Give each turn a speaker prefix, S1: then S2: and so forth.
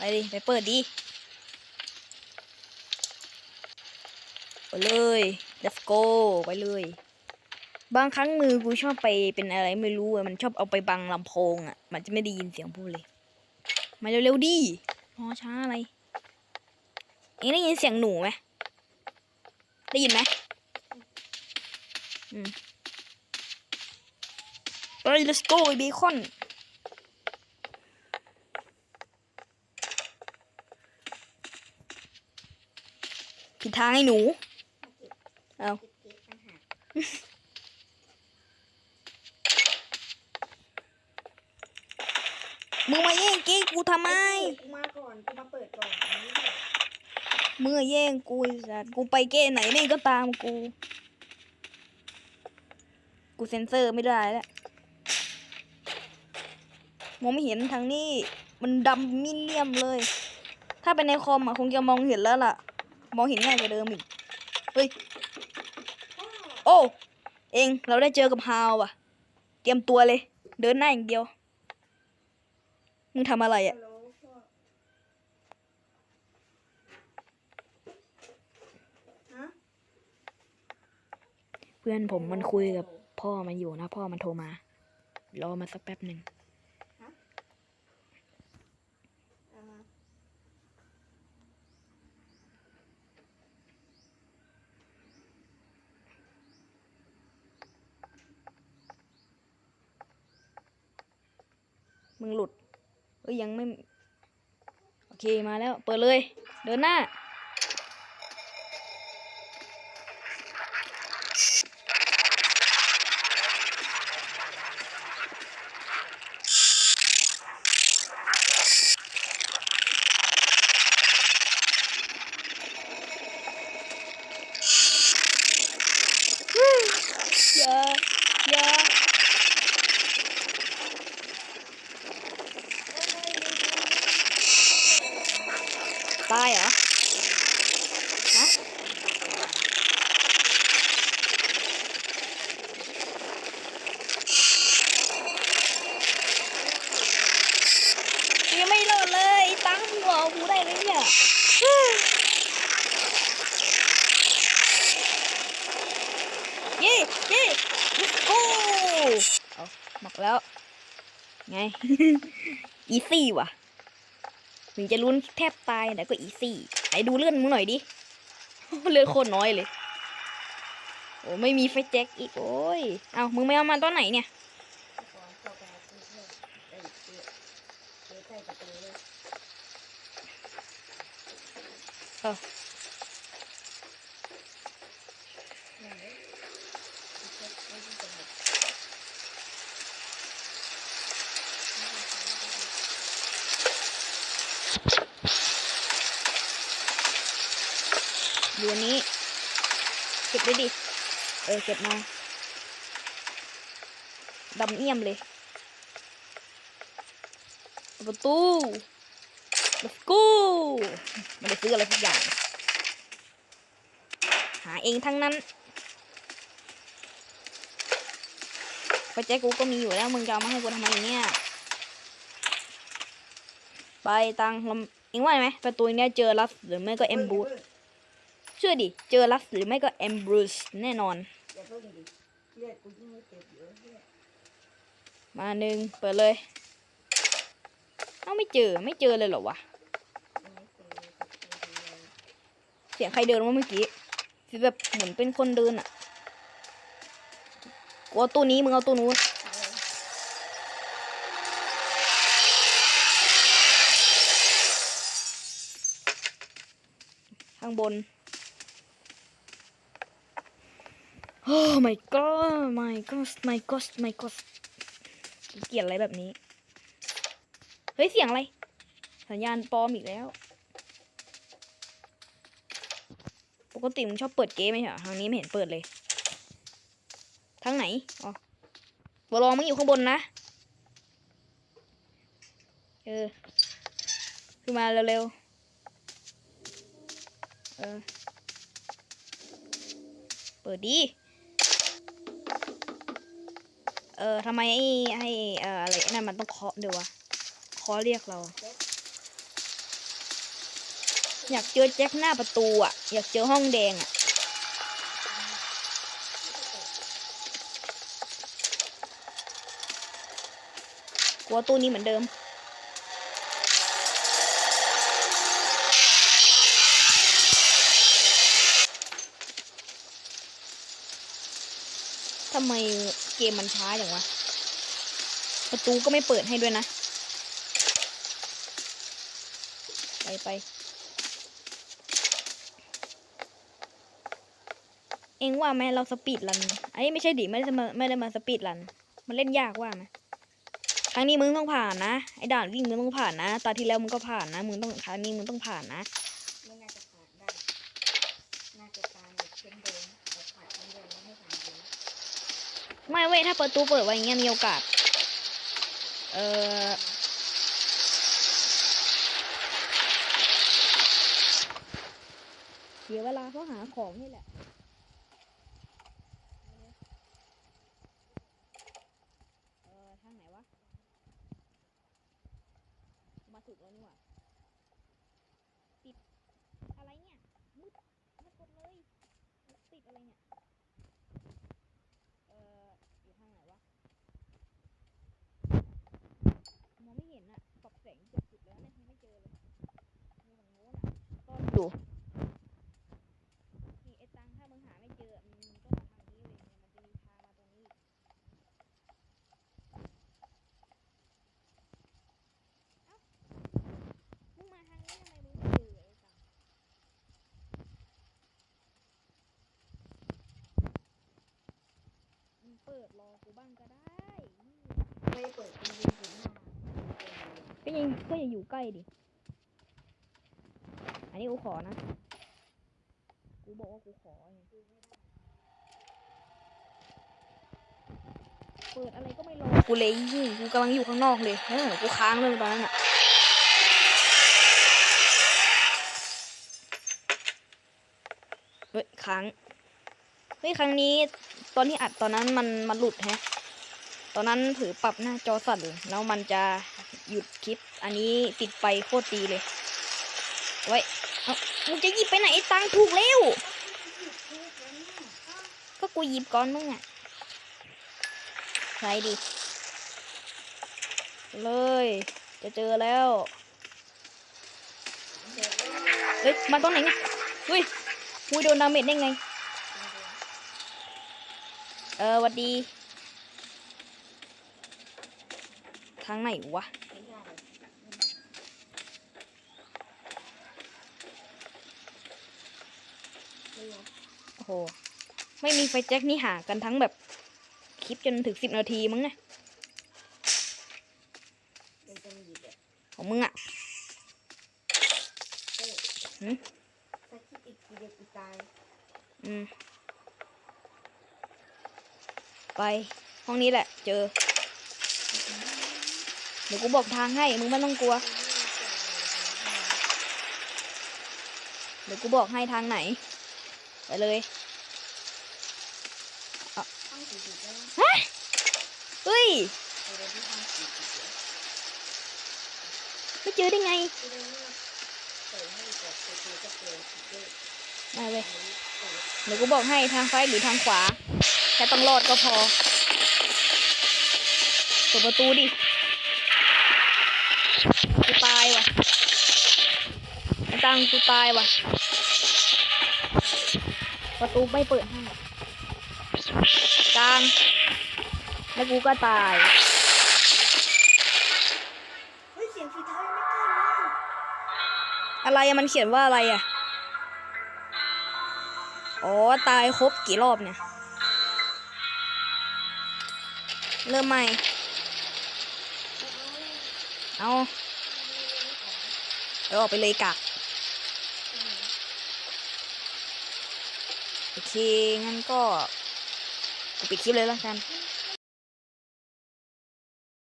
S1: ไปดิ ไปเปิดดิไปเลย let's go ไปเลย บางครั้งมือกูชอบไปเป็นอะไรไม่รู้อะมันชอบเอาไปบังลำโพงอะมันจะไม่ได้ยินเสียงพูดเลย มาเร็วๆดิรอช้าอะไร เอ็งได้ยินเสียงหนูไหมได้ยินไหมอืมไป let's go ไอ้เบคอน ดทางไอ้หนู เอา
S2: เก็บต่างหาก
S1: มึงมาแย่งเก๊กกูทำไม
S2: กูมาก่อนกูมาเปิดก่อนอันนี้เนี่ย
S1: มึงอแย่งกูไอ้สัตว์กูไปเก้ไหนแม่งก็ตามกู กูเซ็นเซอร์ไม่ได้แล้วมองไม่เห็นทางนี้ มันดำมิเลียมเลย ถ้าเป็นในคอมอะคงจะมองเห็นแล้วล่ะ มองเห็นง่ายกว่าเดิมอีก เฮ้ย โอ้ เองเราได้เจอกับฮาวอะ เตรียมตัวเลย เดินหน้าอย่างเดียว มึงทำอะไรอะ
S2: ฮัลโหลพ่อฮะ
S1: เพื่อนผมมันคุยกับพ่อมันอยู่นะ พ่อมันโทรมา รอมาสักแป๊บหนึ่ง
S2: อ่า
S1: มึงหลุดเอ้ยยังไม่ โอเคมาแล้ว เปิดเลย เดินหน้า อย่า อย่า ตายเหรอฮะยังไม่โหลดเลย ตั้งหัวกูได้เลยเนี่ยเย่เย่ let's go เอาบอกแล้ว ไง อีซี่ว่ะ ถึงจะลุ้นแทบตายแต่ก็อีซี่ไหนดูเลื่อนมึงหน่อยดิ เลื่อนโคตรน้อยเลย โอ้ไม่มีไฟแจ็คอีกโอ้ย เอามึงไม่เอามาตอนไหนเนี่ย
S2: เออยเจ๊เจ๊ใกล้ประตูเลย
S1: เออ
S2: นั่นเลยเจ๊ไม่ได้จะหมด
S1: อยู่อันนี้ เก็บไว้ดิ เออ เก็บมาดำเอี่ยมเลยเปิดประตู let's go ไม่ได้ซื้ออะไรทุกอย่าง หาเองทั้งนั้นไฟแจ็คกูก็มีอยู่แล้ว มึงจะเอามาให้กูทำไมเนี่ยไปตังลำเองว่าไหมประตูเนี้ยเจอรัสหรือไม่ก็เอมบูส เชื่อดิ เจอรัสหรือไม่ก็เอมบรูสแน่นอน
S2: มา
S1: หนึ่งเปิดเลยเอ้าไม่เจอไม่เจอเลยเหรอวะ
S2: เลย
S1: เสียงใครเดินวะเมื่อกี้คือแบบเหมือนเป็นคนเดินอะกูเอาตัวนี้มึงเอาตัวนู้นข้างบน โอ้ my god my god my god my god เกลียดอะไรแบบนี้ เฮ้ย เสียงอะไร สัญญาณปลอมอีกแล้ว ปกติมึงชอบเปิดเกมไหมเหรอทางนี้ไม่เห็นเปิดเลย ทางไหน อ๋อบอลองมึงอยู่ข้างบนนะ เออ ขึ้นมาเร็วๆ เออ เปิดดี เออทำไมไอ้ให้เอออะไรนั่นมันต้องเคาะเดี๋ยววะเคาะเรียกเรา อยากเจอแจ็คหน้าประตูอะ อยากเจอห้องแดงอะกลัวตู้นี้เหมือนเดิมทำไม เกมมันช้าจังวะ ประตูก็ไม่เปิดให้ด้วยนะ ไปไป เองว่าไหมเราสปีดรันไอ้ไม่ใช่ดิไม่ได้มาไม่ได้มาสปีดรัน มันเล่นยากว่าไหมครั้งนี้มึงต้องผ่านนะ ไอ้ด่านวิ่งมึงต้องผ่านนะตาที่แล้วมึงก็ผ่านนะ มึงต้องครั้งนี้มึงต้องผ่านนะ
S2: ไม่น่าจะผ่านได้ น่าจะตามแบบเช่นเดิมแต่ผ่านเช่นเดิมแล้วไม่ผ่านเลย
S1: ไม่เว้ยถ้าประตูเปิดไว้อย่างเงี้ยมีโอกาส เออเสียเวลาเพราะหาของนี่แหละ เออทางไหนวะ มาถูกแล้วนี่หว่าติดอะไรเนี่ย มืดมืดหมดเลยติดอะไรเนี่ย เอออยู่ทางไหนวะ มองไม่เห็นอะปรับแสงเกือบสุดแล้วเนี่ยยังไม่เจอเลยมีฝั่งโน้นอะต้น อยู่ นี่ไอ้ตังถ้ามึงหาไม่เจอมึงมึงต้องมาทางนี้เลยเนี่ยมันจะมีทางมาตรงนี้ เอ้า มึงมาทางนี้ทำไมมึงไม่เจอไอ้ตังมึงเปิดรอกูบ้างก็ได้
S2: ไม่เปิดจริงๆถึงหน้า
S1: ก็ยังก็อย่าอยู่ใกล้ดิ นนี้กูขอนะ กูบอกว่ากูขอไงเปิดอะไรก็ไม่รอกูเลยยิ่งกูกำลังอยู่ข้างนอกเลยเออกูค้างเลยตอนนั้นอะเฮ้ยค้างเฮ้ยครั้งนี้ตอนที่อัดตอนนั้นมันมันหลุดแฮะ ตอนนั้นถือปรับหน้าจอสั่นแล้วมันจะหยุดคลิป อันนี้ติดไปโคตรดีเลย ไว้เอา มึงจะหยิบไปไหนไอ้ตังถูกแล้วก็กูหยิบก่อนมึงอะใช่ดิ เลย จะเจอแล้ว เฮ้ย มาตรงไหนเนี่ยเฮ้ยหุยโดนดาเมจได้ไง เออหวัดดี ทางไหนวะ
S2: ไม่ได้ไม่ยอม
S1: โอ้โห ไม่มีไฟแจ็คนี่หากันทั้งแบบ คลิปจนถึงสิบนาทีมั้งไง
S2: เป็นจังหยิบอะ
S1: ของมึงอะ
S2: เต้
S1: หืม
S2: ถ้าคิดอีกทีเดียวกูตาย
S1: อืม ไป ห้องนี้แหละ เจอ เดี๋ยวกูบอกทางให้ มึงไม่ต้องกลัว เดี๋ยวกูบอกให้ทางไหน ไปเลย
S2: ห้องสี่สิบแล้ว
S1: เฮ้ย
S2: ไปเลยที่ห้องสี่สิบแล้ว
S1: ไม่เจอได้ไง
S2: กูเลยว่าเปิดให้กดเปิดก็เปิดเปิด
S1: มาเลย
S2: เดี๋
S1: ยวกูบอกให้ทางซ้ายหรือทางขวา แค่ต้องรอดก็พอเปิดประตูดิกูตายว่ะตังกูตายว่ะ ประตูไม่เปิดให้กลางแล้วกูก็ตาย
S2: เฮ้ยเสียงฝีเท้ายังไม่ใกล้เลย
S1: อะไรอะมันเขียนว่าอะไรอะอ๋อตายครบกี่รอบเนี่ย เริ่มใหม่ เอาเดี๋ยวออกไปเลยกักโอ เคงั้นก็กูปิดคลิปเลยแล้วกัน